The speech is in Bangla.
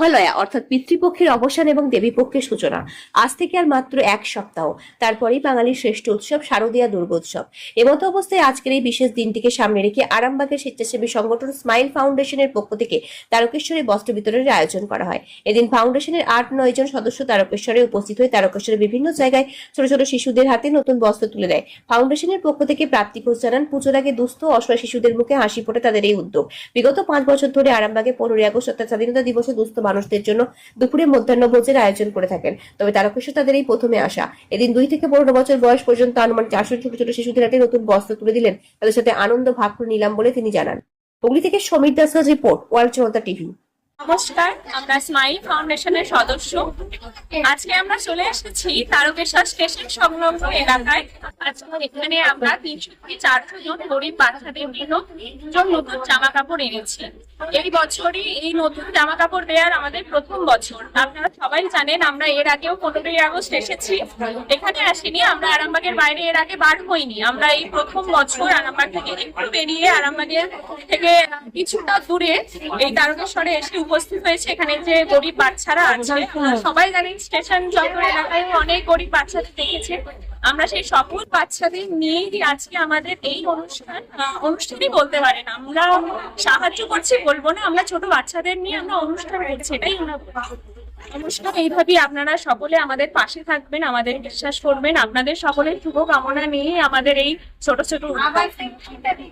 মহালয়া, অর্থাৎ পিতৃপক্ষের অবসান এবং দেবীপক্ষের সূচনা। আজ থেকে আর মাত্র এক সপ্তাহ। তারপরেই বাঙালির শ্রেষ্ঠ উৎসব শারদীয়া দুর্গোৎসব। এমতো অবস্থায় আজকের এই বিশেষ দিনটিকে সামনে রেখে আরামবাগের স্বেচ্ছাসেবী সংগঠন স্মাইল ফাউন্ডেশনের পক্ষ থেকে তারকেশ্বরী বস্ত্র বিতরণের আয়োজন করা হয়। এদিন ফাউন্ডেশনের আট নয় জন সদস্য তারকেশ্বরে উপস্থিত হয়ে তারকেশ্বরের বিভিন্ন জায়গায় ছোট ছোট শিশুদের হাতে নতুন বস্ত্র তুলে দেয়। ফাউন্ডেশনের পক্ষ থেকে প্রাপ্তি ঘোষ জানান, পুজোর আগে দুস্থ অসহায় শিশুদের মুখে হাসি ফোটে তাদের এই উদ্যোগ। বিগত পাঁচ বছর ধরে আরামবাগে পনেরোই আগস্ট অর্থাৎ স্বাধীনতা দিবসে দুস্থ মানুষদের জন্য দুপুরে মধ্যাহ্ন ভোজের আয়োজন করে থাকেন। তবে তারকেশ্বর তাদের এই প্রথমে আসা। এদিন দুই থেকে পনেরো বছর বয়স পর্যন্ত আনুমান চারশো ছোট ছোট শিশুদের হাতে নতুন বস্ত্র তুলে দিলেন। তাদের সাথে আনন্দ ভাগ করে নিলাম বলে তিনি জানান। হুগলি থেকে সমীর দাসের রিপোর্ট, ওয়ার্ল্ড জনতা টিভি। নমস্কার, আমরা স্মাইল ফাউন্ডেশনের সদস্য। আজকে আমরা চলে এসেছি তারকেশ্বর স্টেশন সংলগ্ন এলাকায়। আজকে এখানে আমরা তিনশো থেকে চারশো জন গরিব বাচ্চাদের জন্য নতুন জামা কাপড় এনেছি। এই বছরই এই নতুন জামা কাপড় দেওয়ার আমাদের প্রথম বছর। আপনারা সবাই জানেন, আমরা এর আগেও পনেরোই আগস্ট এসেছি। এখানে আসিনি, আমরা আরামবাগের বাইরে এর আগে বার হইনি। আমরা এই প্রথম বছর আরামবাগ থেকে একটু বেরিয়ে আরামবাগের থেকে কিছুটা দূরে এই তারকেশ্বরে এসে উপস্থিত হয়েছে। এখানে যে গরিব বাচ্চারা আছে, সবাই জানেন, স্টেশন চত্বর এলাকায় অনেক গরিব বাচ্চাদের দেখেছে। আমরা সেই সকল বাচ্চাদের নিয়েই আজকে আমাদের এই অনুষ্ঠান অনুষ্ঠানই বলতে পারেন। আমরা সাহায্য করছি, বলব না, আমরা ছোট বাচ্চাদের নিয়ে আমরা অনুষ্ঠান করছি, এটাই অনুষ্ঠান এইভাবেই আপনারা সকলে আমাদের পাশে থাকবেন, আমাদের বিশ্বাস করবেন। আপনাদের সকলের শুভ কামনা নিয়ে আমাদের এই ছোট ছোট।